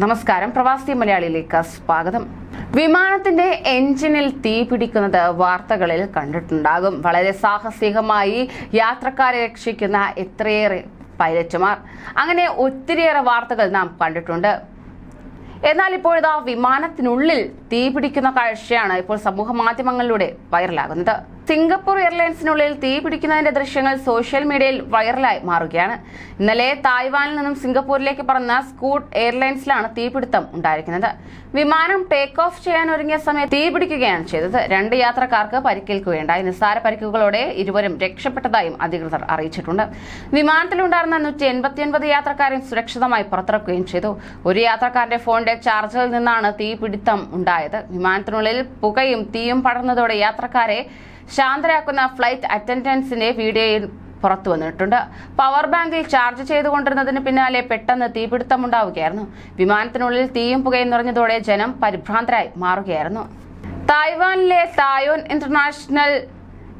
നമസ്കാരം. പ്രവാസി മലയാളിയിലേക്ക് സ്വാഗതം. വിമാനത്തിന്റെ എഞ്ചിനിൽ തീ പിടിക്കുന്നത് വാർത്തകളിൽ കണ്ടിട്ടുണ്ടാകും. വളരെ സാഹസികമായി യാത്രക്കാരെ രക്ഷിക്കുന്ന എത്രയേറെ പൈലറ്റുമാർ. അങ്ങനെ ഒത്തിരിയേറെ വാർത്തകൾ നാം കണ്ടിട്ടുണ്ട്. എന്നാൽ ഇപ്പോഴിതാ വിമാനത്തിനുള്ളിൽ തീ പിടിക്കുന്ന കാഴ്ചയാണ് ഇപ്പോൾ സമൂഹ മാധ്യമങ്ങളിലൂടെ വൈറലാകുന്നത്. സിംഗപ്പൂർ എയർലൈൻസിനുള്ളിൽ തീ പിടിക്കുന്നതിന്റെ ദൃശ്യങ്ങൾ സോഷ്യൽ മീഡിയയിൽ വൈറലായി മാറുകയാണ്. ഇന്നലെ തായ്വാനിൽ നിന്നും സിംഗപ്പൂരിലേക്ക് പറന്ന സ്കൂട്ട് എയർലൈൻസിലാണ് തീപിടുത്തം ഉണ്ടായിരിക്കുന്നത്. വിമാനം ടേക്ക് ഓഫ് ചെയ്യാൻ ഒരുങ്ങിയ സമയത്ത് തീ പിടിക്കുകയാണ് ചെയ്തത്. രണ്ട് യാത്രക്കാർക്ക് പരിക്കേൽക്കുകയുണ്ടായി. നിസ്സാര പരിക്കുകളോടെ ഇരുവരും രക്ഷപ്പെട്ടതായും അധികൃതർ അറിയിച്ചിട്ടുണ്ട്. വിമാനത്തിലുണ്ടായിരുന്ന നൂറ്റി എൺപത്തിയൊൻപത് യാത്രക്കാരെയും സുരക്ഷിതമായി പുറത്തിറക്കുകയും ചെയ്തു. ഒരു യാത്രക്കാരന്റെ ഫോണിന്റെ ചാർജറിൽ നിന്നാണ് തീപിടുത്തം ഉണ്ടായത്. വിമാനത്തിനുള്ളിൽ പുകയും തീയും പടർന്നതോടെ യാത്രക്കാരെ ശാന്തരാക്കുന്ന ഫ്ലൈറ്റ് അറ്റൻഡൻസിന്റെ വീഡിയോയിൽ പുറത്തു വന്നിട്ടുണ്ട്. പവർ ബാങ്കിൽ ചാർജ് ചെയ്തുകൊണ്ടിരുന്നതിന് പിന്നാലെ പെട്ടെന്ന് തീപിടുത്തമുണ്ടാവുകയായിരുന്നു. വിമാനത്തിനുള്ളിൽ തീയും പുകയും നിറഞ്ഞതോടെ ജനം പരിഭ്രാന്തരായി മാറുകയായിരുന്നു. തായ്വാനിലെ തായോൻ ഇന്റർനാഷണൽ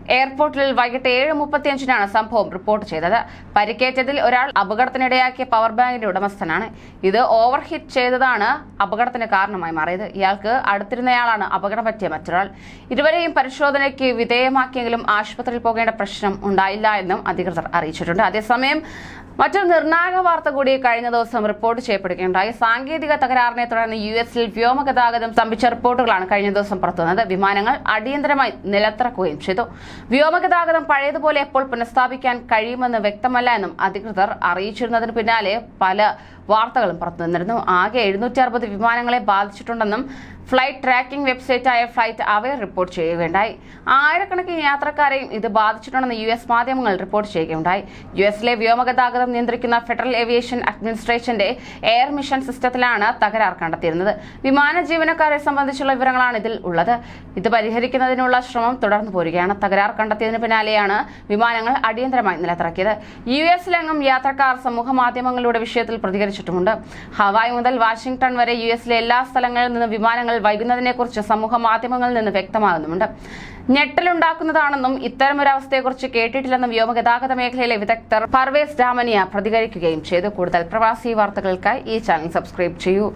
എയർപോർട്ടിൽ വൈകിട്ട് ഏഴ് മുപ്പത്തിയഞ്ചിനാണ് സംഭവം റിപ്പോർട്ട് ചെയ്തത്. പരിക്കേറ്റതിൽ ഒരാൾ അപകടത്തിനിടയാക്കിയ പവർ ബാങ്കിന്റെ ഉടമസ്ഥനാണ്. ഇത് ഓവർ ഹിറ്റ് ചെയ്തതാണ് അപകടത്തിന് കാരണമായി മാറിയത്. ഇയാൾക്ക് അടുത്തിരുന്നയാളാണ് അപകടം പറ്റിയ മറ്റൊരാൾ. ഇരുവരെയും പരിശോധനയ്ക്ക് വിധേയമാക്കിയെങ്കിലും ആശുപത്രിയിൽ പോകേണ്ട പ്രശ്നം ഉണ്ടായില്ല എന്നും അധികൃതർ അറിയിച്ചിട്ടുണ്ട്. അതേസമയം മറ്റൊരു നിർണായക വാർത്ത കൂടി കഴിഞ്ഞ ദിവസം റിപ്പോർട്ട് ചെയ്യപ്പെടുകയുണ്ടായി. സാങ്കേതിക തകരാറിനെ തുടർന്ന് യു എസിൽ വ്യോമഗതാഗതം സ്തംഭിച്ച റിപ്പോർട്ടുകളാണ് കഴിഞ്ഞ ദിവസം പുറത്തുവന്നത്. വിമാനങ്ങൾ അടിയന്തരമായി നിലത്തിറക്കുകയും ചെയ്തു. വ്യോമഗതാഗതം പഴയതുപോലെ എപ്പോൾ പുനഃസ്ഥാപിക്കാൻ കഴിയുമെന്ന് വ്യക്തമല്ല എന്നും അധികൃതർ അറിയിച്ചിരുന്നതിന് പിന്നാലെ പല വാർത്തകളും പുറത്തു നിന്നിരുന്നു. ആകെ എഴുന്നൂറ്റി അറുപത് വിമാനങ്ങളെ ബാധിച്ചിട്ടുണ്ടെന്നും ഫ്ലൈറ്റ് ട്രാക്കിംഗ് വെബ്സൈറ്റായ ഫ്ലൈറ്റ് അവയർ റിപ്പോർട്ട് ചെയ്യുകയുണ്ടായി. ആയിരക്കണക്കിന് യാത്രക്കാരെയും ഇത് ബാധിച്ചിട്ടുണ്ടെന്ന് യു എസ് മാധ്യമങ്ങൾ റിപ്പോർട്ട് ചെയ്യുകയുണ്ടായി. യു എസിലെ വ്യോമഗതാഗതം നിയന്ത്രിക്കുന്ന ഫെഡറൽ ഏവിയേഷൻ അഡ്മിനിസ്ട്രേഷന്റെ എയർ മിഷൻ സിസ്റ്റത്തിലാണ് തകരാർ കണ്ടെത്തിയിരുന്നത്. വിമാന ജീവനക്കാരെ സംബന്ധിച്ചുള്ള വിവരങ്ങളാണ് ഇതിൽ ഉള്ളത്. ഇത് പരിഹരിക്കുന്നതിനുള്ള ശ്രമം തുടർന്നു പോരുകയാണ്. തകരാർ കണ്ടെത്തിയതിന് പിന്നാലെയാണ് വിമാനങ്ങൾ അടിയന്തരമായി നിലത്തിറക്കിയത്. യു എസിലെങ്ങും യാത്രക്കാർ സമൂഹ മാധ്യമങ്ങളിലൂടെ വിഷയത്തിൽ പ്രതികരിച്ചിട്ടുമുണ്ട് ഹവായ് മുതൽ വാഷിംഗ്ടൺ വരെ യു എസിലെ എല്ലാ സ്ഥലങ്ങളിൽ നിന്ന് വിമാനങ്ങൾ വൈകുന്നതിനെക്കുറിച്ച് സമൂഹ മാധ്യമങ്ങളിൽ നിന്ന് വ്യക്തമാകുന്നുമുണ്ട്. ഞെട്ടലുണ്ടാക്കുന്നതാണെന്നും ഇത്തരമൊരവസ്ഥയെക്കുറിച്ച് കേട്ടിട്ടില്ലെന്നും വ്യോമഗതാഗത മേഖലയിലെ വിദഗ്ധർ പർവേസ് ഡാമനിയ പ്രതികരിക്കുകയും ചെയ്തു. കൂടുതൽ പ്രവാസി വാർത്തകൾക്കായി ഈ ചാനൽ സബ്സ്ക്രൈബ് ചെയ്യൂ.